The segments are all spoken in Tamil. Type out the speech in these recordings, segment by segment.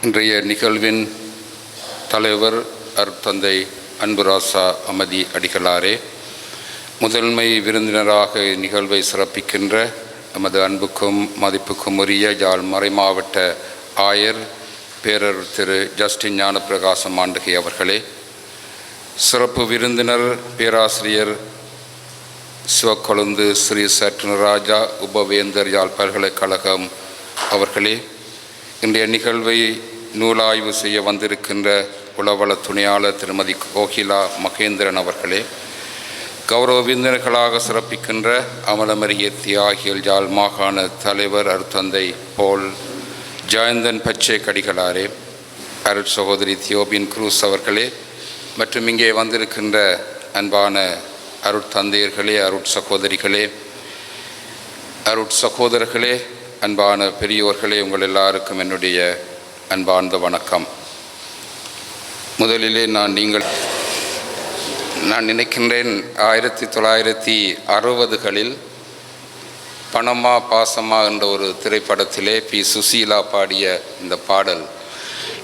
இன்றைய நிகழ்வின் தலைவர் அருத்தந்தை அன்புராசா அமதி அடிகளாரே முதன்மை விருந்தினராக நிகழ்வை சிறப்பிக்கின்ற நமது அன்புக்கும் மதிப்புக்கும் உரிய யாழ் மறைமாவட்ட ஆயர் பேரர் திரு ஜஸ்டின் ஞானப்பிரகாசம் ஆண்டுகை அவர்களே சிறப்பு விருந்தினர் பேராசிரியர் சிவக்கொழுந்து ஸ்ரீ சற்றுனராஜா உபவேந்தர் யாழ் பல்கலைக்கழகம் அவர்களே இன்றைய நிகழ்வை நூலாய்வு செய்ய வந்திருக்கின்ற உளவள துணையாளர் திருமதி கோகிலா மகேந்திரன் அவர்களே கௌரவ விருந்தினர்களாக சிறப்பிக்கின்ற அமலமரிய தியாகிகள் ஜால் மாகாண தலைவர் அருத்தந்தை போல் ஜெயந்தன் பச்சை கடிகளாரே அருட் சகோதரி தியோபின் குரூஸ் அவர்களே மற்றும் இங்கே வந்திருக்கின்ற அன்பான அருட்தந்தையர்களே அருட் சகோதரிகளே அருட் சகோதரர்களே அன்பான பெரியோர்களே உங்கள் எல்லாருக்கும் என்னுடைய அன்பார்ந்த வணக்கம். முதலிலே நான் நீங்கள் நான் நினைக்கின்றேன் ஆயிரத்தி தொள்ளாயிரத்தி அறுபதுகளில் பணமா பாசமா என்ற ஒரு திரைப்படத்திலே பி. சுசீலா பாடிய இந்த பாடல்.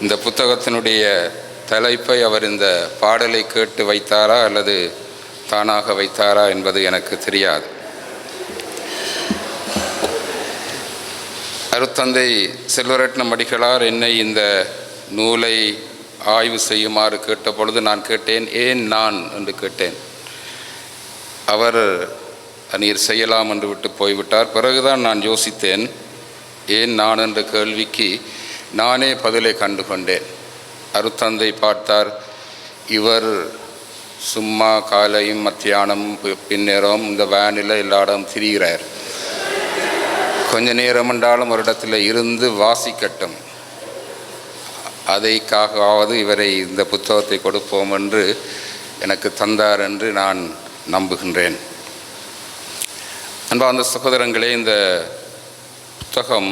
இந்த புத்தகத்தினுடைய தலைப்பை அவர் இந்த பாடலை கேட்டு வைத்தாரா அல்லது தானாக வைத்தாரா என்பது எனக்கு தெரியாது. அருத்தந்தை செல்வரட்னம் அடிகளார் என்னை இந்த நூலை ஆய்வு செய்யுமாறு கேட்ட பொழுது நான் கேட்டேன் ஏன் நான்? என்று கேட்டேன். அவர் நீர் செய்யலாம் என்று விட்டு போய்விட்டார். பிறகுதான் நான் யோசித்தேன் ஏன் நான்? என்ற கேள்விக்கு நானே பதிலை கண்டு கொண்டேன் அருத்தந்தை பார்த்தார் இவர் சும்மா காலையும் மத்தியானம் பின்னேறம் இந்த வேனில் எல்லா இடம் திரிகிறார். கொஞ்ச நேரம் என்றாலும் ஒரு இடத்துல இருந்து வாசிக்கட்டும். அதைக்காகவாவது இவரை இந்த புத்தகத்தை கொடுப்போம் என்று எனக்கு தந்தார் என்று நான் நம்புகின்றேன். அன்பார்ந்த சகோதரங்களே இந்த புத்தகம்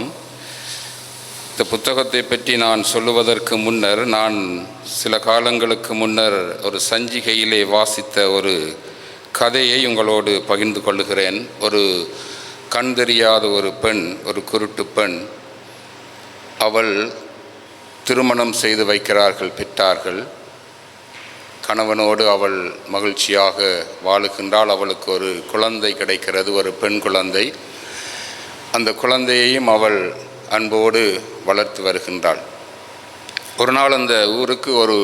இந்த புத்தகத்தை பற்றி நான் சொல்லுவதற்கு முன்னர் நான் சில காலங்களுக்கு முன்னர் ஒரு சஞ்சிகையிலே வாசித்த ஒரு கதையை உங்களோடு பகிர்ந்து கொள்ளுகிறேன். ஒரு கண் தெரியாத ஒரு பெண் ஒரு குருட்டு பெண் அவள் திருமணம் செய்து வைக்கிறார்கள் பெற்றார்கள். கணவனோடு அவள் மகிழ்ச்சியாக வாழுகின்றாள். அவளுக்கு ஒரு குழந்தை கிடைக்கிறது ஒரு பெண் குழந்தை. அந்த குழந்தையையும் அவள் அன்போடு வளர்த்து வருகின்றாள். ஒரு நாள் அந்த ஊருக்கு ஒரு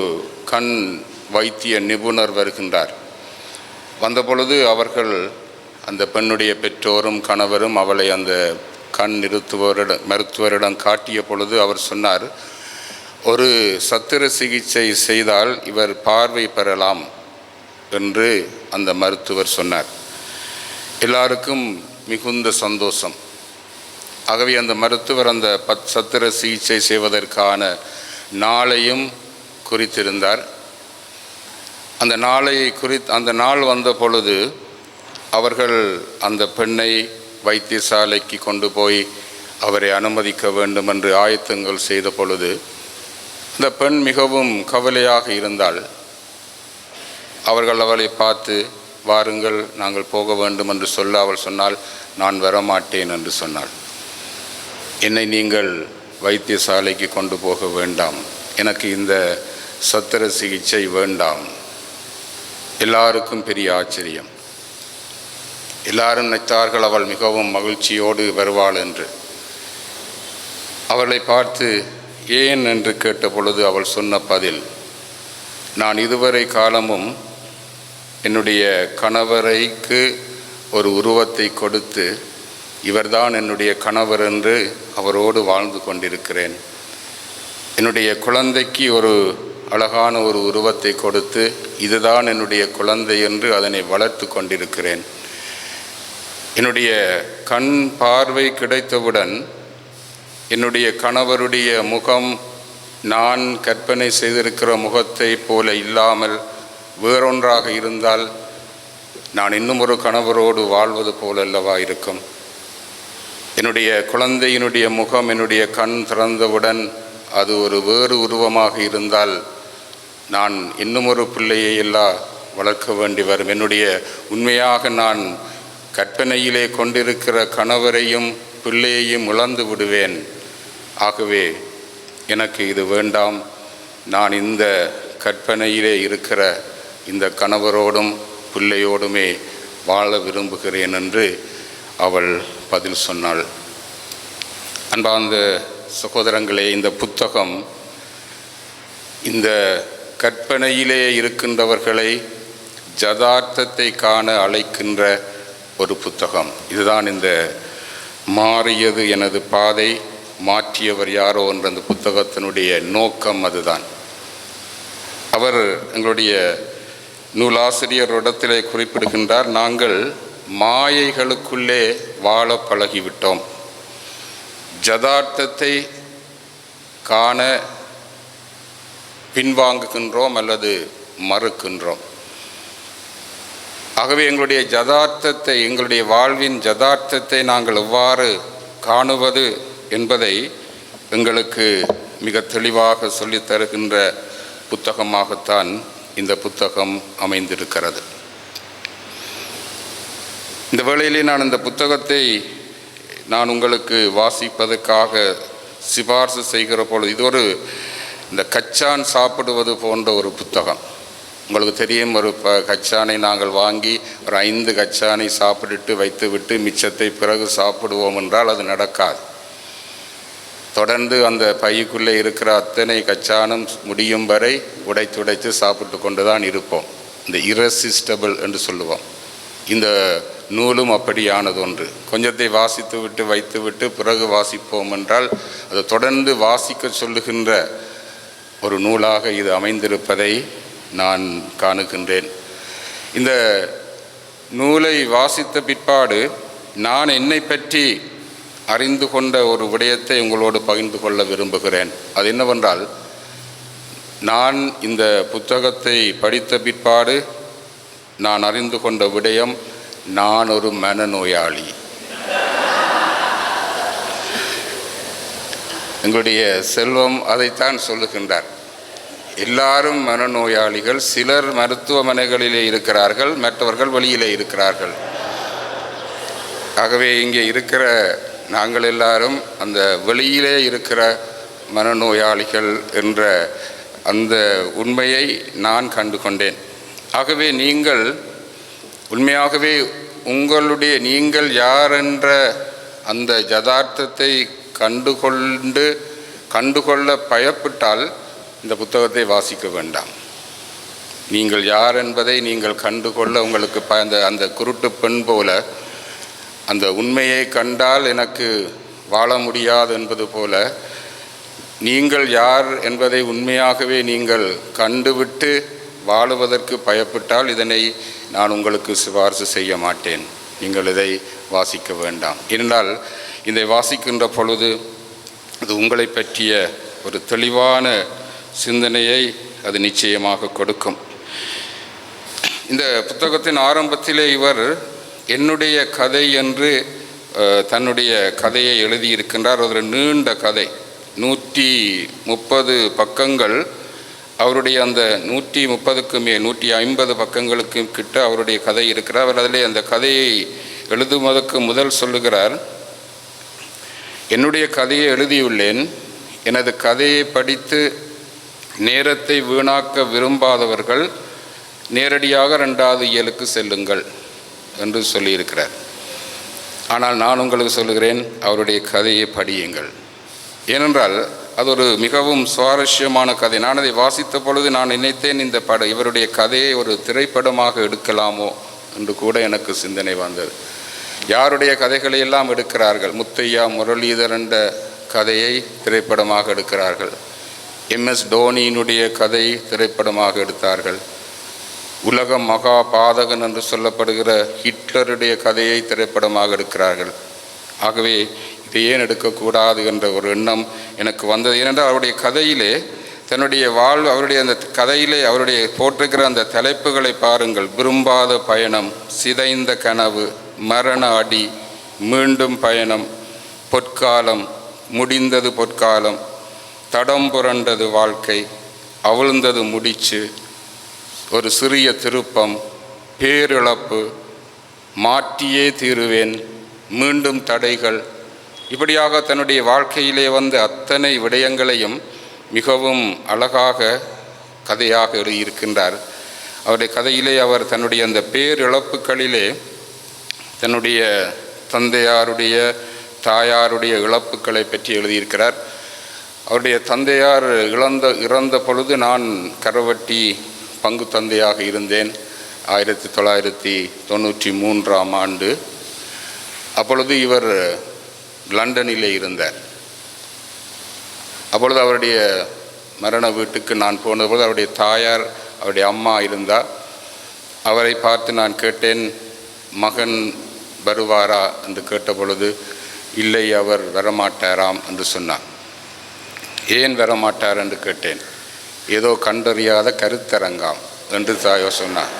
கண் வைத்திய நிபுணர் வருகின்றார். வந்தபொழுது அவர்கள் அந்த பெண்ணுடைய பெற்றோரும் கணவரும் அவளை அந்த கண் நிறுத்துவரிடம் மருத்துவரிடம் காட்டிய பொழுது அவர் சொன்னார் ஒரு சத்திர சிகிச்சை செய்தால் இவர் பார்வை பெறலாம் என்று அந்த மருத்துவர் சொன்னார். எல்லாருக்கும் மிகுந்த சந்தோஷம். ஆகவே அந்த மருத்துவர் அந்த பத் சத்திர சிகிச்சை செய்வதற்கான நாளையும் குறித்திருந்தார். அந்த நாளை குறித் அந்த நாள் வந்த பொழுது அவர்கள் அந்த பெண்ணை வைத்தியசாலைக்கு கொண்டு போய் அவரை அனுமதிக்க வேண்டும் என்று ஆயத்தங்கள் செய்த பொழுது அந்த பெண் மிகவும் கவலையாக இருந்தால் அவர்கள் அவளை பார்த்து வாருங்கள் நாங்கள் போக வேண்டும் என்று சொல்ல அவள் சொன்னால் நான் வரமாட்டேன் என்று சொன்னாள். என்னை நீங்கள் வைத்தியசாலைக்கு கொண்டு போக வேண்டாம். எனக்கு இந்த சத்திர சிகிச்சை வேண்டாம். எல்லாருக்கும் பெரிய ஆச்சரியம். எல்லாரும் நினைத்தார்கள் அவள் மிகவும் மகிழ்ச்சியோடு வருவாள் என்று. அவளை பார்த்து ஏன்? என்று கேட்ட பொழுது அவள் சொன்ன பதில் நான் இதுவரை காலமும் என்னுடைய கணவரைக்கு ஒரு உருவத்தை கொடுத்து இவர்தான் என்னுடைய கணவர் என்று அவரோடு வாழ்ந்து கொண்டிருக்கிறேன். என்னுடைய குழந்தைக்கு ஒரு அழகான ஒரு உருவத்தை கொடுத்து இதுதான் என்னுடைய குழந்தை என்று அதனை வளர்த்து கொண்டிருக்கிறேன். என்னுடைய கண் பார்வை கிடைத்தவுடன் என்னுடைய கணவருடைய முகம் நான் கற்பனை செய்திருக்கிற முகத்தை போல இல்லாமல் வேறொன்றாக இருந்தால் நான் இன்னும் ஒரு கணவரோடு வாழ்வது போலல்லவா இருக்கும்? என்னுடைய குழந்தையினுடைய முகம் என்னுடைய கண் திறந்தவுடன் அது ஒரு வேறு உருவமாக இருந்தால் நான் இன்னும் ஒரு பிள்ளையை எல்லாம் வளர்க்க வேண்டி வரும். என்னுடைய உண்மையாக நான் கற்பனையிலே கொண்டிருக்கிற கணவரையும் பிள்ளையையும் இழந்து விடுவேன். ஆகவே எனக்கு இது வேண்டாம். நான் இந்த கற்பனையிலே இருக்கிற இந்த கணவரோடும் பிள்ளையோடுமே வாழ விரும்புகிறேன் என்று அவள் பதில் சொன்னாள். அன்பார்ந்த சகோதரங்களே இந்த புத்தகம் இந்த கற்பனையிலே இருக்கின்றவர்களை ஜதார்த்தத்தை காண அழைக்கின்ற ஒரு புத்தகம். இதுதான் இந்த மாறியது எனது பாதை மாற்றியவர் யாரோ என்ற அந்த புத்தகத்தினுடைய நோக்கம் அதுதான். அவர் எங்களுடைய நூலாசிரியரிடத்திலே குறிப்பிடுகின்றார் நாங்கள் மாயைகளுக்குள்ளே வாழ பழகிவிட்டோம். ஜதார்த்தத்தை காண பின்வாங்குகின்றோம் அல்லது மறுக்கின்றோம். ஆகவே எங்களுடைய ஜதார்த்தத்தை எங்களுடைய வாழ்வின் ஜதார்த்தத்தை நாங்கள் எவ்வாறு காணுவது என்பதை எங்களுக்கு மிக தெளிவாக சொல்லித் தருகின்ற புத்தகமாகத்தான் இந்த புத்தகம் அமைந்திருக்கிறது. இந்த வேளையிலே நான் இந்த புத்தகத்தை நான் உங்களுக்கு வாசிப்பதற்காக சிபார்சு செய்கிற பொழுது இது ஒரு இந்த கச்சான் சாப்பிடுவது போன்ற ஒரு புத்தகம். உங்களுக்கு தெரியும் ஒரு ப கச்சானை நாங்கள் வாங்கி ஒரு ஐந்து கச்சானை சாப்பிட்டுட்டு வைத்துவிட்டு மிச்சத்தை பிறகு சாப்பிடுவோம் என்றால் அது நடக்காது. தொடர்ந்து அந்த பைக்குள்ளே இருக்கிற அத்தனை கச்சானம் முடியும் வரை உடைத்து உடைத்து சாப்பிட்டு கொண்டு தான் இருப்போம். இந்த இரசிஸ்டபிள் என்று சொல்லுவோம். இந்த நூலும் அப்படியானது ஒன்று. கொஞ்சத்தை வாசித்து விட்டு வைத்து விட்டு பிறகு வாசிப்போம் என்றால் அதை தொடர்ந்து வாசிக்க சொல்லுகின்ற ஒரு நூலாக இது அமைந்திருப்பதை நான் காணுகின்றேன். இந்த நூலை வாசித்த பிற்பாடு நான் என்னை பற்றி அறிந்து கொண்ட ஒரு விடயத்தை உங்களோடு பகிர்ந்து கொள்ள விரும்புகிறேன். அது என்னவென்றால் நான் இந்த புத்தகத்தை படித்த பிற்பாடு நான் அறிந்து கொண்ட விடயம் நான் ஒரு மனநோயாளி. எங்களுடைய செல்வம் அதைத்தான் சொல்லுகின்றார். எல்லாரும் மனநோயாளிகள் சிலர் மருத்துவமனைகளிலே இருக்கிறார்கள் மற்றவர்கள் வெளியிலே இருக்கிறார்கள். ஆகவே இங்கே இருக்கிற நாங்கள் எல்லாரும் அந்த வெளியிலே இருக்கிற மனநோயாளிகள் என்ற அந்த உண்மையை நான் கண்டு கொண்டேன். ஆகவே நீங்கள் உண்மையாகவே உங்களுடைய நீங்கள் யார் என்ற அந்த யதார்த்தத்தை கண்டுகொண்டு கண்டுகொள்ள பயப்பட்டால் இந்த புத்தகத்தை வாசிக்க வேண்டாம். நீங்கள் யார் என்பதை நீங்கள் கண்டுகொள்ள உங்களுக்கு ப அந்த அந்த குருட்டு பெண் போல அந்த உண்மையை கண்டால் எனக்கு வாழ முடியாது என்பது போல நீங்கள் யார் என்பதை உண்மையாகவே நீங்கள் கண்டுவிட்டு வாழுவதற்கு பயப்பட்டால் இதனை நான் உங்களுக்கு சிபார்சு செய்ய மாட்டேன். நீங்கள் இதை வாசிக்க வேண்டாம். இருந்தால் இதை வாசிக்கின்ற பொழுது அது உங்களை பற்றிய ஒரு தெளிவான சிந்தனையை அது நிச்சயமாக கொடுக்கும். இந்த புத்தகத்தின் ஆரம்பத்திலே இவர் என்னுடைய கதை என்று தன்னுடைய கதையை எழுதியிருக்கின்றார். ஒரு நீண்ட கதை நூற்றி முப்பது பக்கங்கள். அவருடைய அந்த நூற்றி முப்பதுக்கு மே நூற்றி ஐம்பது பக்கங்களுக்கு கிட்ட அவருடைய கதை இருக்கிறார். அவர் அதிலே அந்த கதையை எழுதுவதற்கு முதல் சொல்லுகிறார் என்னுடைய கதையை எழுதியுள்ளேன். எனது கதையை படித்து நேரத்தை வீணாக்க விரும்பாதவர்கள் நேரடியாக ரெண்டாவது இயலுக்கு செல்லுங்கள் என்று சொல்லியிருக்கிறார். ஆனால் நான் உங்களுக்கு சொல்லுகிறேன் அவருடைய கதையை படியுங்கள். ஏனென்றால் அது ஒரு மிகவும் சுவாரஸ்யமான கதை. நான் அதை வாசித்த பொழுது நான் நினைத்தேன் இந்த பட இவருடைய கதையை ஒரு திரைப்படமாக எடுக்கலாமோ என்று கூட எனக்கு சிந்தனை வந்தது. யாருடைய கதைகளை எல்லாம் எடுக்கிறார்கள்? முத்தையா முரளிதர் என்ற கதையை திரைப்படமாக எடுக்கிறார்கள். எம்எஸ் தோனியினுடைய கதை திரைப்படமாக எடுத்தார்கள். உலக மகா பாதகன் என்று சொல்லப்படுகிற ஹிட்லருடைய கதையை திரைப்படமாக எடுக்கிறார்கள். ஆகவே இதை ஏன் எடுக்கக்கூடாது என்ற ஒரு எண்ணம் எனக்கு வந்தது. ஏனென்றால் அவருடைய கதையிலே தன்னுடைய வாழ்வு அவருடைய அந்த கதையிலே அவருடைய போட்டிருக்கிற அந்த தலைப்புகளை பாருங்கள். விரும்பாத பயணம் சிதைந்த கனவு மரண அடி மீண்டும் பயணம் பொற்காலம் முடிந்தது பொற்காலம் தடம் புரண்டது வாழ்க்கை அவிழ்ந்தது முடிச்சு ஒரு சிறிய திருப்பம் பேரிழப்பு மாற்றியே தீருவேன் மீண்டும் தடைகள். இப்படியாக தன்னுடைய வாழ்க்கையிலே வந்த அத்தனை விடயங்களையும் மிகவும் அழகாக கதையாக எழுதியிருக்கின்றார். அவருடைய கதையிலே அவர் தன்னுடைய அந்த பேரிழப்புகளிலே தன்னுடைய தந்தையாருடைய தாயாருடைய இழப்புகளை பற்றி எழுதியிருக்கிறார். அவருடைய தந்தையார் இழந்த இறந்த பொழுது நான் கரவட்டி பங்கு தந்தையாக இருந்தேன். ஆயிரத்தி தொள்ளாயிரத்தி தொண்ணூற்றி மூன்றாம் ஆண்டு. அப்பொழுது இவர் லண்டனிலே இருந்தார். அப்பொழுது அவருடைய மரண வீட்டுக்கு நான் போனபோது அவருடைய தாயார் அவருடைய அம்மா இருந்தார். அவரை பார்த்து நான் கேட்டேன் மகன் வருவாரா? என்று கேட்டபொழுது இல்லை அவர் வரமாட்டாராம் என்று சொன்னார். ஏன் வரமாட்டார் என்று கேட்டேன். ஏதோ கண்டறியாத கருத்தரங்காம் என்று தாயோ சொன்னார்.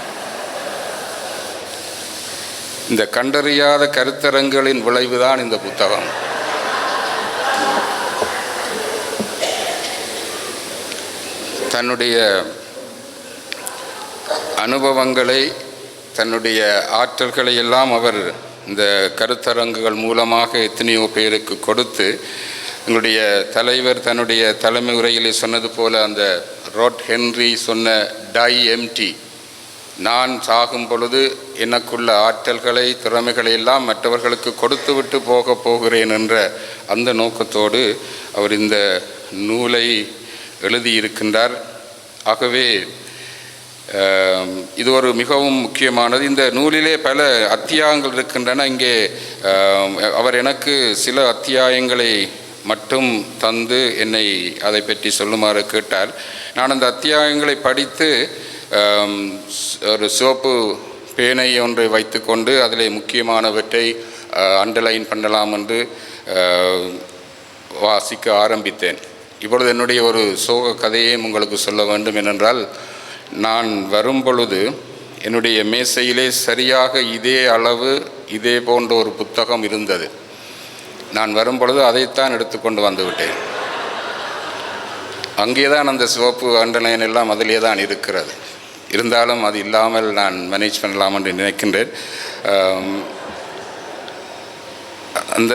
இந்த கண்டறியாத கருத்தரங்களின் விளைவுதான் இந்த புத்தகம். தன்னுடைய அனுபவங்களை தன்னுடைய ஆற்றல்களை எல்லாம் அவர் இந்த கருத்தரங்குகள் மூலமாக எத்தனையோ பேருக்கு கொடுத்து எங்களுடைய தலைவர் தன்னுடைய தலைமை உரையிலே சொன்னது போல அந்த ரோட் ஹென்றி சொன்ன டை எம்டி. நான் சாகும் பொழுது எனக்குள்ள ஆற்றல்களை திறமைகளை எல்லாம் மற்றவர்களுக்கு கொடுத்துவிட்டு போக போகிறேன் என்ற அந்த நோக்கத்தோடு அவர் இந்த நூலை எழுதியிருக்கின்றார். ஆகவே இது ஒரு மிகவும் முக்கியமானது. இந்த நூலிலே பல அத்தியாயங்கள் இருக்கின்றன. இங்கே அவர் எனக்கு சில அத்தியாயங்களை மட்டும் தந்து என்னை அதை பற்றி சொல்லுமாறு கேட்டார் நான் அந்த அத்தியாயங்களை படித்து ஒரு சிவப்பு பேனை ஒன்றை வைத்துக்கொண்டு அதில் முக்கியமானவற்றை அண்டர்லைன் பண்ணலாம் என்று வாசிக்க ஆரம்பித்தேன். இப்பொழுது என்னுடைய ஒரு சோக கதையையும் உங்களுக்கு சொல்ல வேண்டும் ஏனென்றால் நான் வரும் பொழுது என்னுடைய மேசையிலே சரியாக இதே அளவு இதே போன்ற ஒரு புத்தகம் இருந்தது. நான் வரும் பொழுது அதைத்தான் எடுத்துக்கொண்டு வந்துவிட்டேன். அங்கே தான் அந்த சிவப்பு அண்டனையன் எல்லாம் அதிலே தான் இருக்கிறது. இருந்தாலும் அது இல்லாமல் நான் மேனேஜ் பண்ணலாம் என்று நினைக்கின்றேன். அந்த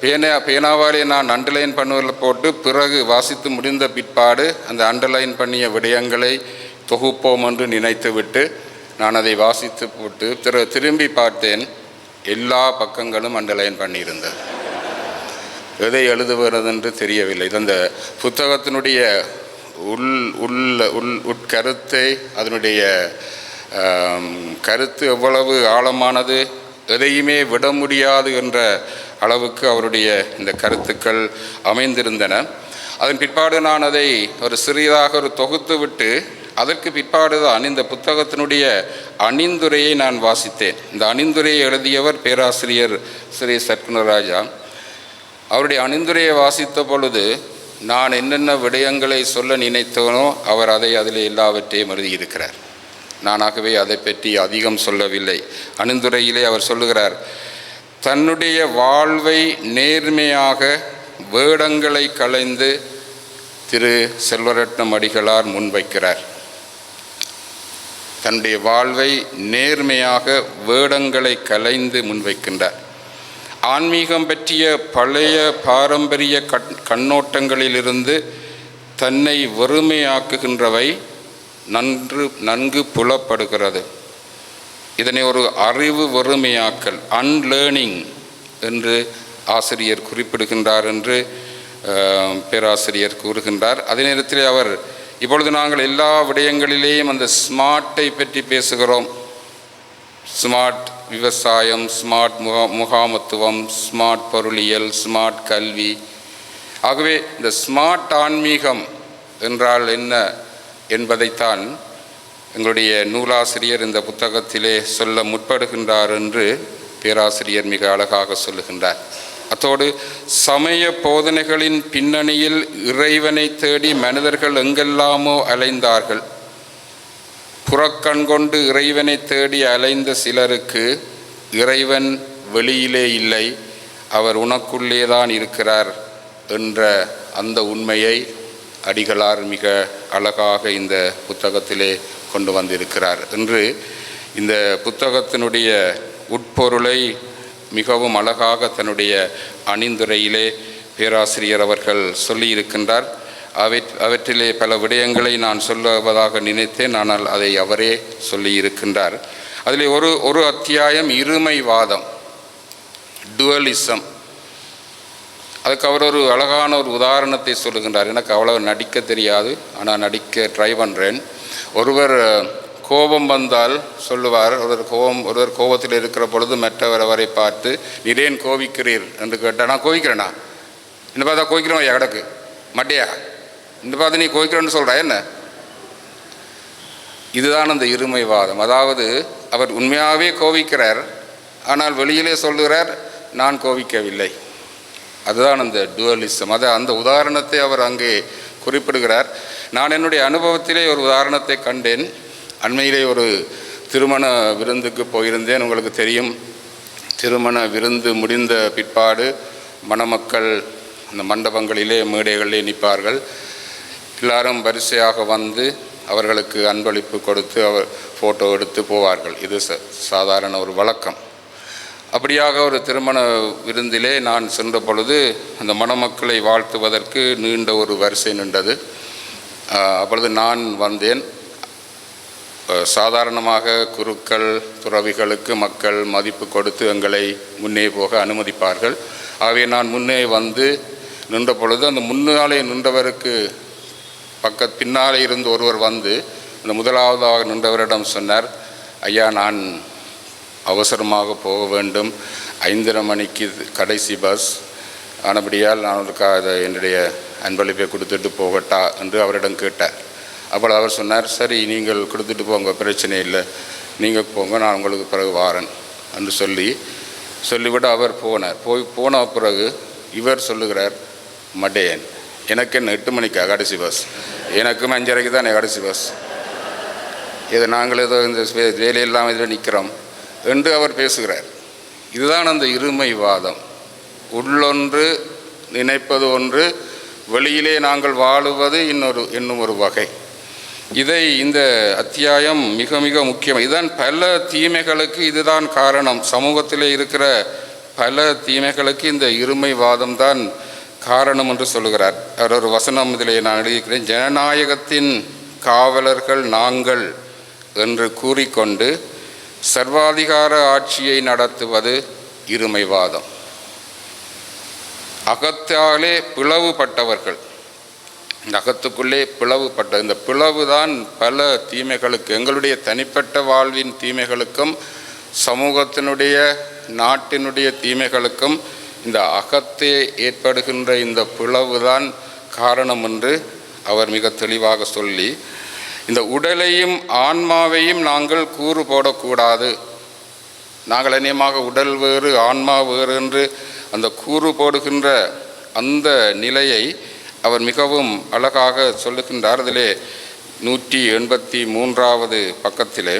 பேனா பேனாவாலே நான் அண்டர்லைன் பண்ணுவதில் போட்டு பிறகு வாசித்து முடிந்த பிற்பாடு அந்த அண்டர்லைன் பண்ணிய விடயங்களை தொகுப்போம் என்று நினைத்துவிட்டு நான் அதை வாசித்து போட்டு திரு திரும்பி பார்த்தேன். எல்லா பக்கங்களும் அண்டர்லைன் பண்ணியிருந்தது. எதை எழுதுவது என்று தெரியவில்லை. இது அந்த புத்தகத்தினுடைய உள் உள் உள் உட்கருத்தை அதனுடைய கருத்து எவ்வளவு ஆழமானது எதையுமே விட முடியாது என்ற அளவுக்கு அவருடைய இந்த கருத்துக்கள் அமைந்திருந்தன. அதன் பிற்பாடு நான் அதை ஒரு சிறியதாக ஒரு தொகுத்து விட்டு அதற்கு பிற்பாடு தான் இந்த புத்தகத்தினுடைய அணிந்துரையை நான் வாசித்தேன். இந்த அணிந்துரையை எழுதியவர் பேராசிரியர் ஸ்ரீ சத்குணராஜா. அவருடைய அணிந்துரையை வாசித்த பொழுது நான் என்னென்ன விடயங்களை சொல்ல நினைத்தேனோ அவர் அதை அதில் எல்லாவற்றையும் எழுதியிருக்கிறார். நானாகவே அதை பற்றி அதிகம் சொல்லவில்லை. அணிந்துரையிலே அவர் சொல்லுகிறார் தன்னுடைய வாழ்வை நேர்மையாக வேடங்களை களைந்து திரு செல்வரட்னம் அடிகளார் முன்வைக்கிறார். தன்னுடைய வாழ்வை நேர்மையாக வேடங்களை கலைந்து முன்வைக்கின்றார். ஆன்மீகம் பற்றிய பழைய பாரம்பரிய கண் கண்ணோட்டங்களிலிருந்து தன்னை வெறுமையாக்குகின்றவை நன்று நன்கு புலப்படுகிறது. இதனை ஒரு அறிவு வெறுமையாக்கல் அன்லேர்னிங் என்று ஆசிரியர் குறிப்பிடுகின்றார் என்று பேராசிரியர் கூறுகின்றார். அதே நேரத்தில் அவர் இப்பொழுது நாங்கள் எல்லா விடயங்களிலேயும் அந்த ஸ்மார்ட்டை பற்றி பேசுகிறோம். ஸ்மார்ட் விவசாயம் ஸ்மார்ட் முகா முகாமத்துவம் ஸ்மார்ட் பொருளியல் ஸ்மார்ட் கல்வி. ஆகவே இந்த ஸ்மார்ட் ஆன்மீகம் என்றால் என்ன என்பதைத்தான் எங்களுடைய நூலாசிரியர் இந்த புத்தகத்திலே சொல்ல முற்படுகின்றார் என்று பேராசிரியர் மிக அழகாக சொல்லுகின்றார். அத்தோடு சமய போதனைகளின் பின்னணியில் இறைவனை தேடி மனிதர்கள் எங்கெல்லாமோ அலைந்தார்கள். புறக்கண் கொண்டு இறைவனை தேடி அலைந்த சிலருக்கு இறைவன் வெளியிலே இல்லை அவர் உனக்குள்ளே தான் இருக்கிறார் என்ற அந்த உண்மையை அடிகளார் மிக அழகாக இந்த புத்தகத்திலே கொண்டு வந்திருக்கிறார் என்று இந்த புத்தகத்தினுடைய உட்பொருளை மிகவும் அழகாக தன்னுடைய அணிந்துரையிலே பேராசிரியர் அவர்கள் சொல்லியிருக்கின்றார். அவற்றிலே பல விடயங்களை நான் சொல்லுவதாக நினைத்தேன் ஆனால் அதை அவரே சொல்லியிருக்கின்றார். அதில் ஒரு ஒரு அத்தியாயம் இருமைவாதம் டுவலிசம் அதுக்கு அவர் ஒரு அழகான ஒரு உதாரணத்தை சொல்லுகின்றார். எனக்கு அவ்வளவு நடிக்க தெரியாது ஆனால் நடிக்க ட்ரை பண்ணுறேன் ஒருவர் கோபம் வந்தால் சொல்லுவார் ஒருவர் கோபம் ஒருவர் கோபத்தில் இருக்கிற பொழுது மற்றவர் அவரை பார்த்து நீரேன் கோவிக்கிறீர் என்று கேட்டால் நான் கோவிக்கிறேனா என்ன பார்த்தா கோவிக்கிறோம் ஐயா கிடக்கு. மட்டையா? இந்த பார்த்து நீ கோபிக்கிறேன்னு சொல்கிறா என்ன? இதுதான் அந்த இருமைவாதம். அதாவது அவர் உண்மையாகவே கோபிக்கிறார் ஆனால் வெளியிலே சொல்லுகிறார் நான் கோபிக்கவில்லை அதுதான் அந்த டுவலிசம் அதை அந்த உதாரணத்தை அவர் அங்கே குறிப்பிடுகிறார். நான் என்னுடைய அனுபவத்திலே ஒரு உதாரணத்தை கண்டேன். அண்மையிலே ஒரு திருமண விருந்துக்கு போயிருந்தேன். உங்களுக்கு தெரியும் திருமண விருந்து முடிந்த பிற்பாடு மணமக்கள் அந்த மண்டபங்களிலே மேடைகளிலே நிற்பார்கள். எல்லாரும் வரிசையாக வந்து அவர்களுக்கு அன்பளிப்பு கொடுத்து அவர் ஃபோட்டோ எடுத்து போவார்கள். இது ச சாதாரண ஒரு வழக்கம். அப்படியாக ஒரு திருமண விருந்திலே நான் சென்ற பொழுது அந்த மணமக்களை வாழ்த்துவதற்கு நீண்ட ஒரு வரிசை நின்றது. அப்பொழுது நான் வந்தேன். சாதாரணமாக குருக்கள் துறவிகளுக்கு மக்கள் மதிப்பு கொடுத்து எங்களை முன்னே போக அனுமதிப்பார்கள். ஆகவே நான் முன்னே வந்து நின்ற பொழுது அந்த முன்னாலே நின்றவருக்கு பக்க பின்னாலே இருந்து ஒருவர் வந்து அந்த முதலாவதாக நின்றவரிடம் சொன்னார் ஐயா நான் அவசரமாக போக வேண்டும். ஐந்தரை மணிக்கு கடைசி பஸ். ஆனபடியால் நான் ஒரு அதை என்னுடைய அன்பளிப்பை கொடுத்துட்டு போகட்டா? என்று அவரிடம் கேட்டார். அப்போ அவர் சொன்னார் சரி நீங்கள் கொடுத்துட்டு போங்க பிரச்சனை இல்லை. நீங்கள் போங்க நான் உங்களுக்கு பிறகு வாரன். என்று சொல்லி சொல்லிவிட்டு அவர் போனார். போய் போன பிறகு இவர் சொல்லுகிறார் மடேன் எனக்கு என்ன எட்டு மணிக்கா கடைசி பஸ் எனக்கும் அஞ்சரைக்கு தான் கடைசி பஸ் இது நாங்கள் ஏதோ இந்த வே- வேலையில்லாமல் இதில் நிற்கிறோம் என்று அவர் பேசுகிறார். இதுதான் அந்த இருமை வாதம் உள்ளொன்று நினைப்பது ஒன்று வெளியிலே நாங்கள் வாழுவது இன்னொரு இன்னும் ஒரு வகை. இதை இந்த அத்தியாயம் மிக மிக முக்கியம். இதுதான் பல தீமைகளுக்கு இதுதான் காரணம். சமூகத்தில் இருக்கிற பல தீமைகளுக்கு இந்த இருமைவாதம் தான் காரணம் என்று சொல்லுகிறார். அவர் ஒரு வசனம் இதிலே நான் எழுதியிருக்கிறேன். ஜனநாயகத்தின் காவலர்கள் நாங்கள் என்று கூறிக்கொண்டு சர்வாதிகார ஆட்சியை நடத்துவது இருமைவாதம். அகத்தாலே பிளவுபட்டவர்கள். இந்த அகத்துக்குள்ளே பிளவுபட்ட இந்த பிளவு தான் பல தீமைகளுக்கு எங்களுடைய தனிப்பட்ட வாழ்வின் தீமைகளுக்கும் சமூகத்தினுடைய நாட்டினுடைய தீமைகளுக்கும் இந்த அகத்தே ஏற்படுகின்ற இந்த பிளவு தான் காரணம் என்று அவர் மிக தெளிவாக சொல்லி இந்த உடலையும் ஆன்மாவையும் நாங்கள் கூறு போடக்கூடாது. நாங்கள் அந்நியமாக உடல் வேறு ஆன்மா வேறு என்று அந்த கூறு போடுகின்ற அந்த நிலையை அவர் மிகவும் அழகாக சொல்லுகின்றார். அதிலே நூற்றி எண்பத்தி மூன்றாவது பக்கத்திலே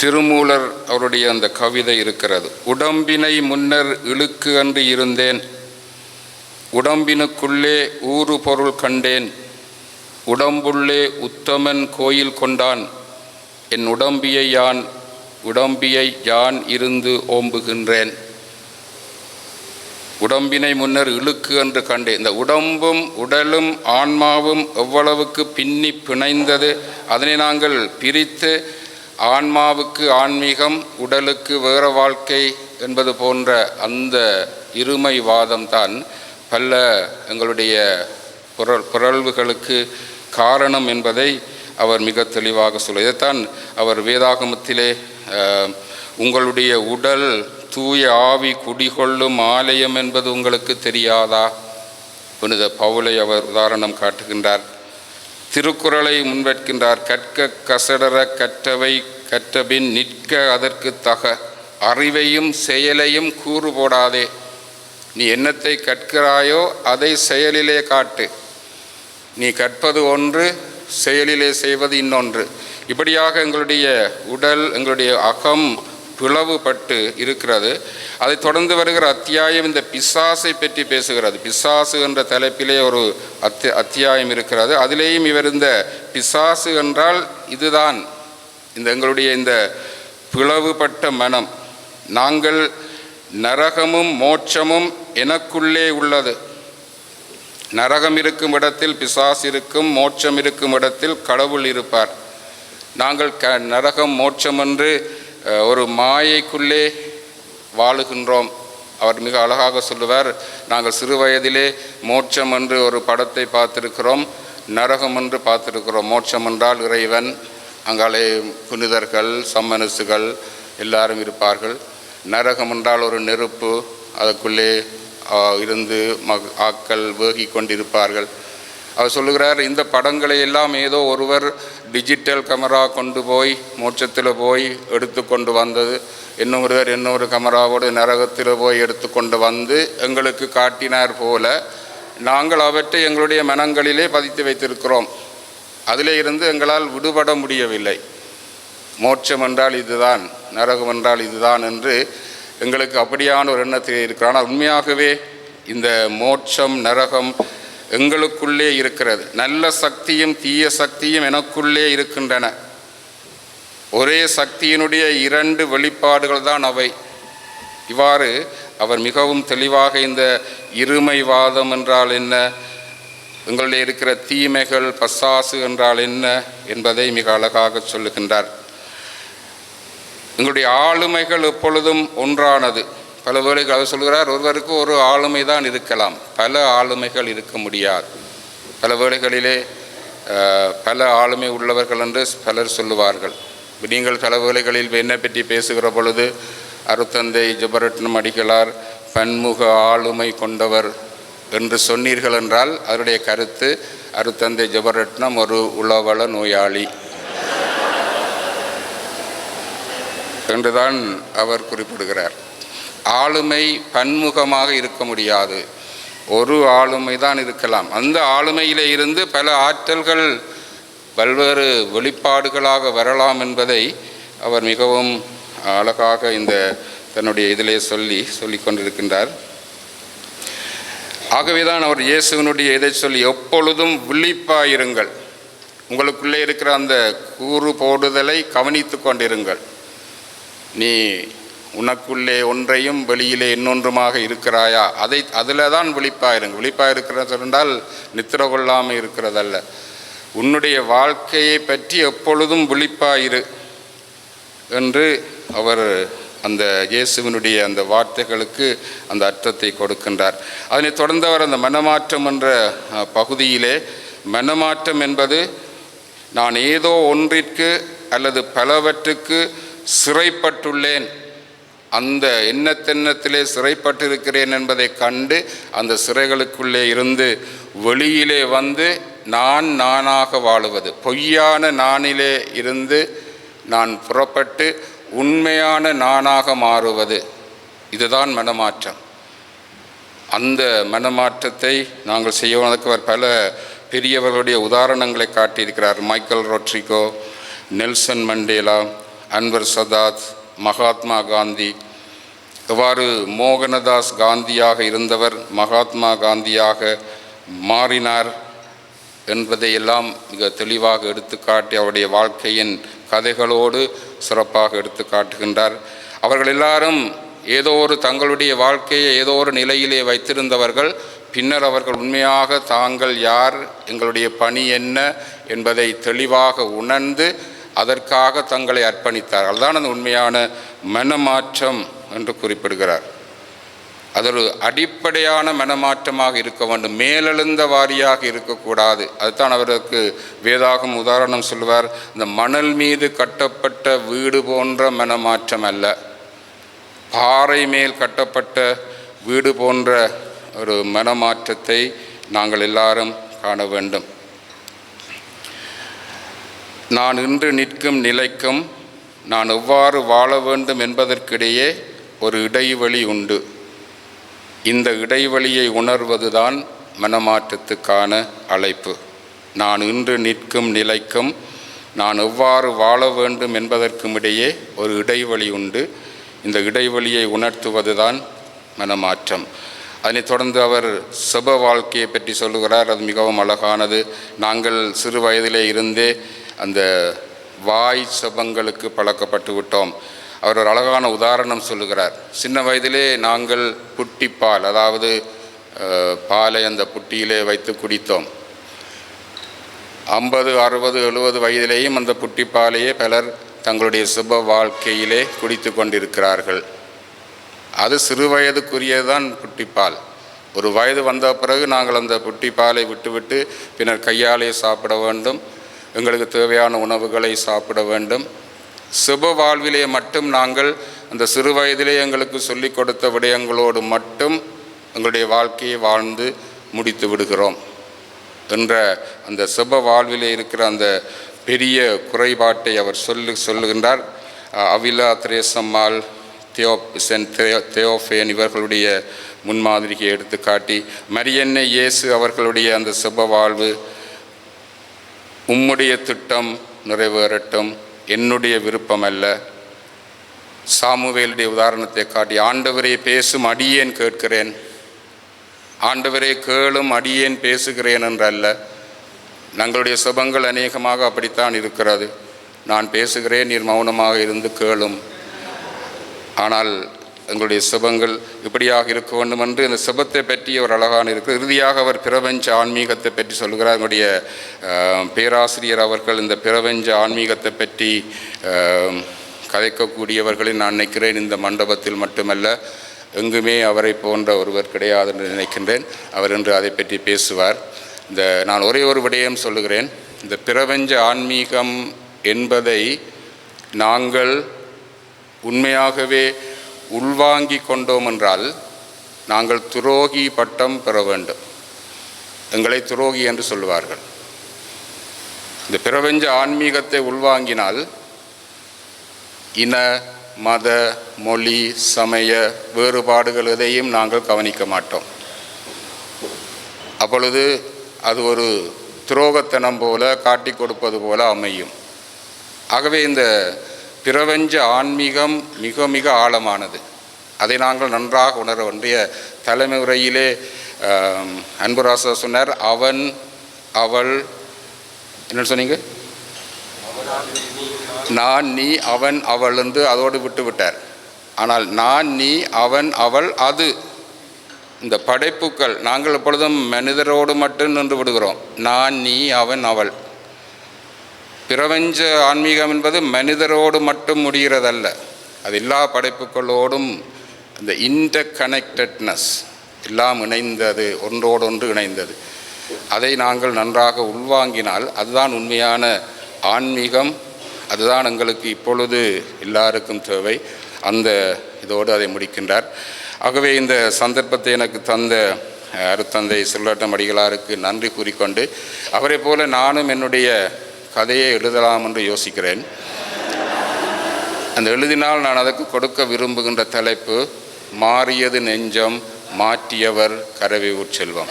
திருமூலர் அவருடைய அந்த கவிதை இருக்கிறது. உடம்பினை முன்னர் இழுக்கு அன்று இருந்தேன். உடம்பினுக்குள்ளே ஊறு பொருள் கண்டேன். உடம்புள்ளே உத்தமன் கோயில் கொண்டான். என் உடம்பியை யான் உடம்பியை யான் இருந்து ஓம்புகின்றேன். உடம்பினை முன்னர் இழுக்கு என்று கண்டேன். இந்த உடம்பும் உடலும் ஆன்மாவும் எவ்வளவுக்கு பின்னி பிணைந்தது அதனை நாங்கள் பிரித்து ஆன்மாவுக்கு ஆன்மீகம் உடலுக்கு வேற வாழ்க்கை என்பது போன்ற அந்த இருமை வாதம்தான் பல எங்களுடைய புரள் புரள்வுகளுக்கு காரணம் என்பதை அவர் மிக தெளிவாக சொல்ல இதைத்தான் அவர் வேதாகமத்திலே உங்களுடைய உடல் தூய ஆவி குடிகொள்ளும் ஆலயம் என்பது உங்களுக்கு தெரியாதா? புனித பவுலை அவர் உதாரணம் காட்டுகின்றார். திருக்குறளை முன்வைக்கின்றார். கற்க கசடர கற்றவை கற்றபின் நிற்க அதற்கு தக. அறிவையும் செயலையும் கூறு போடாதே. நீ என்னத்தை கற்கிறாயோ அதை செயலிலே காட்டு. நீ கற்பது ஒன்று செயலிலே செய்வது இன்னொன்று. இப்படியாக எங்களுடைய உடல் எங்களுடைய அகம் பிளவுபட்டு இருக்கிறது. அதை தொடர்ந்து வருகிற அத்தியாயம் இந்த பிசாசை பற்றி பேசுகிறது. பிசாசு என்ற தலைப்பிலே ஒரு அத்தி அத்தியாயம் இருக்கிறது. அதிலேயும் இவர் இந்த பிசாசு என்றால் இதுதான். இந்த எங்களுடைய இந்த பிளவுபட்ட மனம். நாங்கள் நரகமும் மோட்சமும் எனக்குள்ளே உள்ளது. நரகம் இருக்கும் இடத்தில் பிசாஸ் இருக்கும் மோட்சம் இருக்கும் இடத்தில் கடவுள் இருப்பார். நாங்கள் க நரகம் மோட்சம் என்று ஒரு மாயைக்குள்ளே வாழுகின்றோம். அவர் மிக அழகாக சொல்லுவார் நாங்கள் சிறு வயதிலே மோட்சம் என்று ஒரு படத்தை பார்த்திருக்கிறோம் நரகம் என்று பார்த்திருக்கிறோம். மோட்சம் என்றால் இறைவன் அங்காலே புனிதர்கள் சம்மனசுகள் எல்லாரும் இருப்பார்கள். நரகம் என்றால் ஒரு நெருப்பு அதற்குள்ளே இருந்து மக் ஆக்கள் வேகி கொண்டிருப்பார்கள். அவர் சொல்லுகிறார் இந்த படங்களை எல்லாம் ஏதோ ஒருவர் டிஜிட்டல் கேமரா கொண்டு போய் மோட்சத்தில் போய் எடுத்து கொண்டு வந்தது. இன்னொருவர் இன்னொரு கேமராவோடு நரகத்தில் போய் எடுத்துக்கொண்டு வந்து எங்களுக்கு காட்டினார் போல நாங்கள் அவற்றை எங்களுடைய மனங்களிலே பதித்து வைத்திருக்கிறோம். அதிலே இருந்து எங்களால் விடுபட முடியவில்லை. மோட்சம் என்றால் இதுதான் நரகம் என்றால் இதுதான் என்று எங்களுக்கு அப்படியான ஒரு எண்ணத்தில் இருக்கிறான். ஆனால் உண்மையாகவே இந்த மோட்சம் நரகம் எங்களுக்குள்ளே இருக்கிறது. நல்ல சக்தியும் தீய சக்தியும் எனக்குள்ளே இருக்கின்றன. ஒரே சக்தியினுடைய இரண்டு வெளிப்பாடுகள் தான் அவை. இவ்வாறு அவர் மிகவும் தெளிவாக இந்த இருமைவாதம் என்றால் என்ன எங்களுடைய இருக்கிற தீமைகள் பசாசு என்றால் என்ன என்பதை மிக அழகாக சொல்லுகின்றார். எங்களுடைய ஆளுமைகள் எப்பொழுதும் ஒன்றானது. பல வேளைகள் அவர் சொல்கிறார் ஒருவருக்கு ஒரு ஆளுமை தான் இருக்கலாம். பல ஆளுமைகள் இருக்க முடியாது. பல வேளைகளிலே பல ஆளுமை உள்ளவர்கள் என்று பலர் சொல்லுவார்கள். நீங்கள் பல வேளைகளில் என்னை பற்றி பேசுகிற பொழுது அருத்தந்தை ஜபரட்னம் அடிகளார் பன்முக ஆளுமை கொண்டவர் என்று சொன்னீர்கள் என்றால் அவருடைய கருத்து அருத்தந்தை ஜபரட்னம் ஒரு உளவள நோயாளி. என்றுதான் அவர் குறிப்பிடுகிறார். ஆளுமை பன்முகமாக இருக்க முடியாது. ஒரு ஆளுமை தான் இருக்கலாம். அந்த ஆளுமையிலே இருந்து பல ஆற்றல்கள் பல்வேறு வெளிப்பாடுகளாக வரலாம் என்பதை அவர் மிகவும் அழகாக இந்த தன்னுடைய இதிலே சொல்லி சொல்லிக் கொண்டிருக்கின்றார். ஆகவேதான் அவர் இயேசுவினுடைய இதை சொல்லி எப்பொழுதும் விழிப்பாயிருங்கள். உங்களுக்குள்ளே இருக்கிற அந்த கூறு போடுதலை கவனித்து கொண்டிருங்கள். நீ உனக்குள்ளே ஒன்றையும் வெளியிலே இன்னொன்றுமாக இருக்கிறாயா? அதை அதில் தான் விழிப்பாயிருங்க விழிப்பாக இருக்கிறது என்றால் நித்திர கொள்ளாமல் இருக்கிறதல்ல. உன்னுடைய வாழ்க்கையை பற்றி எப்பொழுதும் விழிப்பாயிரு என்று அவர் அந்த இயேசுவினுடைய அந்த வார்த்தைகளுக்கு அந்த அர்த்தத்தை கொடுக்கின்றார். அதனைத் தொடர்ந்து அவர் அந்த மனமாற்றம் என்ற பகுதியிலே மனமாற்றம் என்பது நான் ஏதோ ஒன்றிற்கு அல்லது பலவற்றுக்கு சிறைப்பட்டுள்ளேன். அந்த எண்ணத்தெண்ணத்திலே சிறைப்பட்டிருக்கிறேன் என்பதை கண்டு அந்த சிறைகளுக்குள்ளே இருந்து வெளியிலே வந்து நான் நானாக வாழுவது. பொய்யான நானிலே இருந்து நான் புறப்பட்டு உண்மையான நானாக மாறுவது. இதுதான் மனமாற்றம். அந்த மனமாற்றத்தை நாங்கள் செய்வதற்கு அவர் பல பெரியவர்களுடைய உதாரணங்களை காட்டியிருக்கிறார். Michael Rodrigo Nelson Mandela Anwar Sadat Mahatma Gandhi. எவ்வாறு மோகனதாஸ் காந்தியாக இருந்தவர் மகாத்மா காந்தியாக மாறினார் என்பதையெல்லாம் மிக தெளிவாக எடுத்துக்காட்டி அவருடைய வாழ்க்கையின் கதைகளோடு சிறப்பாக எடுத்து காட்டுகின்றார் அவர்கள் எல்லாரும் ஏதோ ஒரு தங்களுடைய வாழ்க்கையை ஏதோ ஒரு நிலையிலே வைத்திருந்தவர்கள். பின்னர் அவர்கள் உண்மையாக தாங்கள் யார் எங்களுடைய பணி என்ன என்பதை தெளிவாக உணர்ந்து அதற்காக தங்களை அர்ப்பணித்தார்கள் அதுதான் அந்த உண்மையான மனமாற்றம் என்று குறிப்பிடுகிறார். அது ஒரு அடிப்படையான மனமாற்றமாக இருக்க வேண்டும். மேலெழுந்த வாரியாக இருக்கக்கூடாது. அதுதான் அவருக்கு வேதாகம் உதாரணம் சொல்வார் இந்த மணல் மீது கட்டப்பட்ட வீடு போன்ற மனமாற்றம் அல்ல. பாறை மேல் கட்டப்பட்ட வீடு போன்ற ஒரு மனமாற்றத்தை நாங்கள் எல்லாரும் காண வேண்டும். நான் இன்று நிற்கும் நிலைக்கும் நான் எவ்வாறு வாழ வேண்டும் என்பதற்கிடையே ஒரு இடைவெளி உண்டு. இந்த இடைவெளியை உணர்வதுதான் மனமாற்றத்துக்கான அழைப்பு. நான் இன்று நிற்கும் நிலைக்கும் நான் எவ்வாறு வாழ வேண்டும் என்பதற்கும் இடையே ஒரு இடைவெளி உண்டு. இந்த இடைவெளியை உணர்த்துவதுதான் மனமாற்றம். அதனைத் தொடர்ந்து அவர் செப வாழ்க்கையை பற்றி சொல்லுகிறார். அது மிகவும் அழகானது. நாங்கள் சிறு வயதிலே இருந்தே அந்த வாய் சபங்களுக்கு பழக்கப்பட்டு விட்டோம். அவர் ஒரு அழகான உதாரணம் சொல்லுகிறார். சின்ன வயதிலே நாங்கள் புட்டிப்பால் அதாவது பாலை அந்த புட்டியிலே வைத்து குடித்தோம். ஐம்பது அறுபது எழுபது வயதிலேயும் அந்த புட்டிப்பாலையே பலர் தங்களுடைய சுப வாழ்க்கையிலே குடித்து கொண்டிருக்கிறார்கள். அது சிறு வயதுக்குரியதுதான் புட்டிப்பால் ஒரு வயது வந்த பிறகு நாங்கள் அந்த புட்டிப்பாலை விட்டுவிட்டு பின்னர் கையாலே சாப்பிட வேண்டும். எங்களுக்கு தேவையான உணவுகளை சாப்பிட வேண்டும். சுப வாழ்விலே மட்டும் நாங்கள் அந்த சிறு வயதிலே எங்களுக்கு சொல்லிக் கொடுத்த விடயங்களோடு மட்டும் எங்களுடைய வாழ்க்கையை வாழ்ந்து முடித்து விடுகிறோம். என்ற அந்த சுப வாழ்விலே இருக்கிற அந்த பெரிய குறைபாட்டை அவர் சொல்லு சொல்லுகின்றார். அவிலா திரேசம்மாள் தியோ சென் தியோ தியோஃபேன் இவர்களுடைய முன்மாதிரியை எடுத்து காட்டி மரியன்னை இயேசு அவர்களுடைய அந்த சுப வாழ்வு உம்முடைய திட்டம் நிறைவேறட்டும். என்னுடைய விருப்பம் அல்ல சாமுவேலுடைய உதாரணத்தை காட்டி ஆண்டவரே பேசும் அடியேன் கேட்கிறேன். ஆண்டவரே கேளும் அடியேன் பேசுகிறேன் என்றல்ல. நங்களுடைய சுபங்கள் அநேகமாக அப்படித்தான் இருக்கிறது. நான் பேசுகிறேன் நீர் மௌனமாக இருந்து கேளும். ஆனால் எங்களுடைய சுபங்கள் இப்படியாக இருக்க வேண்டும் என்று இந்த சுபத்தை பற்றி ஒரு அழகான இருக்கு. இறுதியாக அவர் பிரபஞ்ச ஆன்மீகத்தை பற்றி சொல்கிறார் எங்களுடைய பேராசிரியர் அவர்கள் இந்த பிரபஞ்ச ஆன்மீகத்தை பற்றி கதைக்கக்கூடியவர்களை நான் நினைக்கிறேன். இந்த மண்டபத்தில் மட்டுமல்ல எங்குமே அவரை போன்ற ஒருவர் கிடையாது என்று நினைக்கின்றேன். அவர் என்று அதை பற்றி பேசுவார். இந்த நான் ஒரே ஒரு விடயம் சொல்லுகிறேன். இந்த பிரபஞ்ச ஆன்மீகம் என்பதை நாங்கள் உண்மையாகவே உள்வாங்கி கொண்டோம் என்றால் நாங்கள் துரோகி பட்டம் பெற வேண்டும். எங்களை துரோகி என்று சொல்லுவார்கள் இந்த பிரபஞ்ச ஆன்மீகத்தை உள்வாங்கினால் இன மத மொழி சமய வேறுபாடுகள் எதையும் நாங்கள் கவனிக்க மாட்டோம். அப்பொழுது அது ஒரு துரோகத்தனம் போல காட்டி கொடுப்பது போல அமையும். ஆகவே இந்த பிரபஞ்ச ஆன்மீகம் மிக மிக ஆழமானது. அதை நாங்கள் நன்றாக உணர வேண்டிய தலைமுறையிலே ஆம், அன்புராசா சொன்னார் அவன் அவள் என்ன சொன்னீங்க? நான் நீ அவன் அவள் என்று அதோடு விட்டு விட்டார். ஆனால் நான் நீ அவன் அவள் அது. இந்த படைப்புக்கள் நாங்கள் எப்பொழுதும் மனிதரோடு மட்டும் நின்று விடுகிறோம். நான் நீ அவன் அவள் பிரபஞ்ச ஆன்மீகம் என்பது மனிதரோடு மட்டும் முடிகிறதல்ல. அது எல்லா படைப்புகளோடும் இந்த இன்டர் கனெக்டட்னஸ் எல்லாம் இணைந்தது ஒன்றோடொன்று இணைந்தது. அதை நாங்கள் நன்றாக உள்வாங்கினால் அதுதான் உண்மையான ஆன்மீகம். அதுதான் எங்களுக்கு இப்பொழுது எல்லாருக்கும் தேவை. அந்த இதோடு அதை முடிக்கின்றார். ஆகவே இந்த சந்தர்ப்பத்தை எனக்கு தந்த அருத்தந்தை செல்வட்டம் அடிகளாருக்கு நன்றி கூறிக்கொண்டு அவரை போல நானும் என்னுடைய கதையை எழுதலாம் என்று யோசிக்கிறேன். அந்த எழுதினால் நான் அதற்கு கொடுக்க விரும்புகின்ற தலைப்பு மாறியது நெஞ்சம் மாற்றியவர் கரவி உட்செல்வம்